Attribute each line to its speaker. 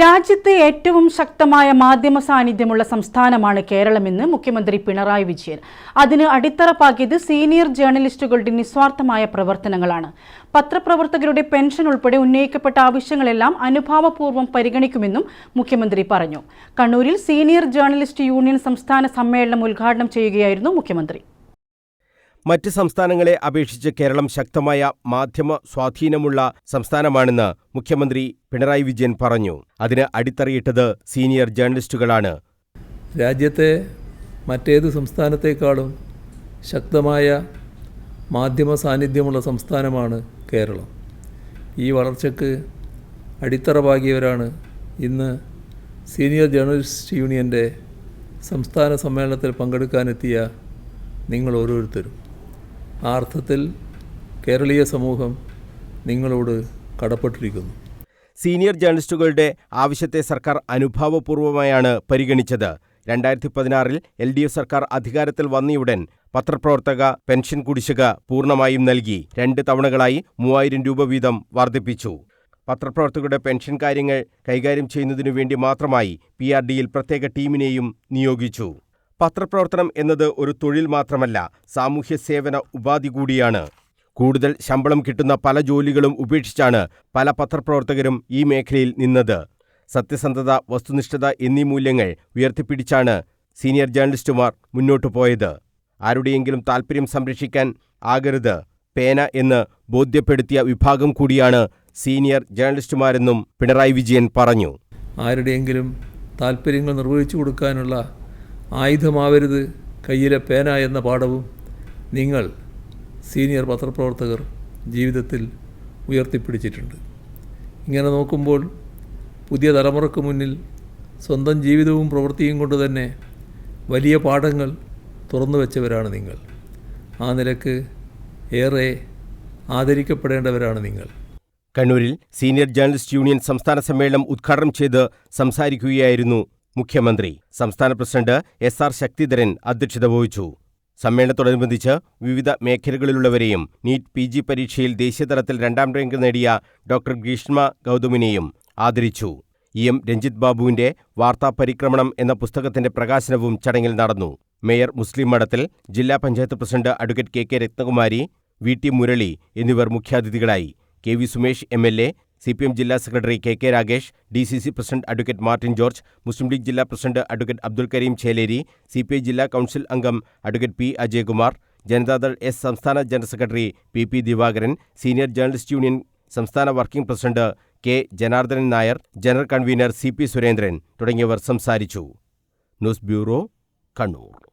Speaker 1: രാജ്യത്തെ ഏറ്റവും ശക്തമായ മാധ്യമ സാന്നിധ്യമുള്ള സംസ്ഥാനമാണ് കേരളമെന്ന് മുഖ്യമന്ത്രി പിണറായി വിജയൻ. അതിന് അടിത്തറ പാകിയത് സീനിയർ ജേർണലിസ്റ്റുകളുടെ നിസ്വാർത്ഥമായ പ്രവർത്തനങ്ങളാണ്. പത്രപ്രവർത്തകരുടെ പെൻഷൻ ഉൾപ്പെടെ ഉന്നയിക്കപ്പെട്ട ആവശ്യങ്ങളെല്ലാം അനുഭാവപൂർവം പരിഗണിക്കുമെന്നും മുഖ്യമന്ത്രി പറഞ്ഞു. കണ്ണൂരിൽ സീനിയർ ജേർണലിസ്റ്റ് യൂണിയൻ സംസ്ഥാന സമ്മേളനം ഉദ്ഘാടനം ചെയ്യുകയായിരുന്നു മുഖ്യമന്ത്രി.
Speaker 2: മറ്റ് സംസ്ഥാനങ്ങളെ അപേക്ഷിച്ച് കേരളം ശക്തമായ മാധ്യമ സ്വാധീനമുള്ള സംസ്ഥാനമാണെന്ന് മുഖ്യമന്ത്രി പിണറായി വിജയൻ പറഞ്ഞു. അതിന് അടിത്തറയിട്ടത് സീനിയർ ജേർണലിസ്റ്റുകളാണ്.
Speaker 3: രാജ്യത്തെ മറ്റേത് സംസ്ഥാനത്തേക്കാളും ശക്തമായ മാധ്യമ സാന്നിധ്യമുള്ള സംസ്ഥാനമാണ് കേരളം. ഈ വളർച്ചയ്ക്ക് അടിത്തറ പാകിയവരാണ് ഇന്ന് സീനിയർ ജേർണലിസ്റ്റ് യൂണിയന്റെ സംസ്ഥാന സമ്മേളനത്തിൽ പങ്കെടുക്കാനെത്തിയ നിങ്ങൾ ഓരോരുത്തരും. ആ അർത്ഥത്തിൽ കേരളീയ സമൂഹം നിങ്ങളോട് കടപ്പെട്ടിരിക്കുന്നു.
Speaker 2: സീനിയർ ജേർണലിസ്റ്റുകളുടെ ആവശ്യത്തെ സർക്കാർ അനുഭാവപൂർവമായാണ് പരിഗണിച്ചത്. രണ്ടായിരത്തി പതിനാറിൽ എൽ ഡി എഫ് സർക്കാർ അധികാരത്തിൽ വന്നയുടൻ പത്രപ്രവർത്തക പെൻഷൻ കുടിശ്ശിക പൂർണമായും നൽകി. രണ്ട് തവണകളായി മൂവായിരം രൂപ വീതം വർദ്ധിപ്പിച്ചു. പത്രപ്രവർത്തകരുടെ പെൻഷൻ കാര്യങ്ങൾ കൈകാര്യം ചെയ്യുന്നതിനു വേണ്ടി മാത്രമായി പി ആർ ഡിയിൽ പ്രത്യേക ടീമിനെയും നിയോഗിച്ചു. പത്രപ്രവർത്തനം എന്നത് ഒരു തൊഴിൽ മാത്രമല്ല സാമൂഹ്യ സേവന ഉപാധി കൂടിയാണ്. കൂടുതൽ ശമ്പളം കിട്ടുന്ന പല ജോലികളും ഉപേക്ഷിച്ചാണ് പല പത്രപ്രവർത്തകരും ഈ മേഖലയിൽ നിന്നത്. സത്യസന്ധത വസ്തുനിഷ്ഠത എന്നീ മൂല്യങ്ങൾ ഉയർത്തിപ്പിടിച്ചാണ് സീനിയർ ജേർണലിസ്റ്റുമാർ മുന്നോട്ടു പോയത്. ആരുടെയെങ്കിലും താൽപ്പര്യം സംരക്ഷിക്കാൻ ആകരുത് പേന എന്ന് ബോധ്യപ്പെടുത്തിയ വിഭാഗം കൂടിയാണ് സീനിയർ ജേർണലിസ്റ്റുമാരെന്നും പിണറായി വിജയൻ പറഞ്ഞു.
Speaker 3: ആരുടെയെങ്കിലും താല്പര്യങ്ങൾ നിർവഹിച്ചു കൊടുക്കാനുള്ള ആയുധമാവരുത് കയ്യിലെ പേന എന്ന പാഠവും നിങ്ങൾ സീനിയർ പത്രപ്രവർത്തകർ ജീവിതത്തിൽ ഉയർത്തിപ്പിടിച്ചിട്ടുണ്ട്. ഇങ്ങനെ നോക്കുമ്പോൾ പുതിയ തലമുറയ്ക്ക് മുന്നിൽ സ്വന്തം ജീവിതവും പ്രവൃത്തിയും കൊണ്ട് തന്നെ വലിയ പാഠങ്ങൾ തുറന്നു വെച്ചവരാണ് നിങ്ങൾ. ആ നിലയ്ക്ക് ഏറെ ആദരിക്കപ്പെടേണ്ടവരാണ് നിങ്ങൾ.
Speaker 2: കണ്ണൂരിൽ സീനിയർ ജേർണലിസ്റ്റ് യൂണിയൻ സംസ്ഥാന സമ്മേളനം ഉദ്ഘാടനം ചെയ്ത് സംസാരിക്കുകയായിരുന്നു മുഖ്യമന്ത്രി. സംസ്ഥാന പ്രസിഡന്റ് എസ് ആർ ശക്തിധരൻ അധ്യക്ഷത വഹിച്ചു. സമ്മേളനത്തോടനുബന്ധിച്ച് വിവിധ മേഖലകളിലുള്ളവരെയും നീറ്റ് പി ജി പരീക്ഷയിൽ ദേശീയതലത്തിൽ രണ്ടാം റാങ്ക് നേടിയ ഡോക്ടർ ഗ്രീഷ്മ ഗൗതമിനെയും ആദരിച്ചു. ഇ എം രഞ്ജിത് ബാബുവിന്റെ വാർത്താ പരിക്രമണം എന്ന പുസ്തകത്തിന്റെ പ്രകാശനവും ചടങ്ങിൽ നടന്നു. മേയർ മുസ്ലിം മഠത്തിൽ ജില്ലാ panchayat president advocate K K Ratnakumari V T Murali എന്നിവർ മുഖ്യാതിഥികളായി. K V Sumesh M L A C P M ജില്ലാ secretary K K Ragesh D C C president advocate Martin George Muslim League ജില്ലാ president advocate Abdul Karim Cheleri C P I ജില്ലാ council അംഗം advocate P Ajayakumar Janata Dal S സംസ്ഥാന general secretary P P Divakaran senior journalist union സംസ്ഥാന working president K Janardanan Nair general convener C P Surendran തുടങ്ങിയവർ സംസാരിച്ചു. News bureau Kannur.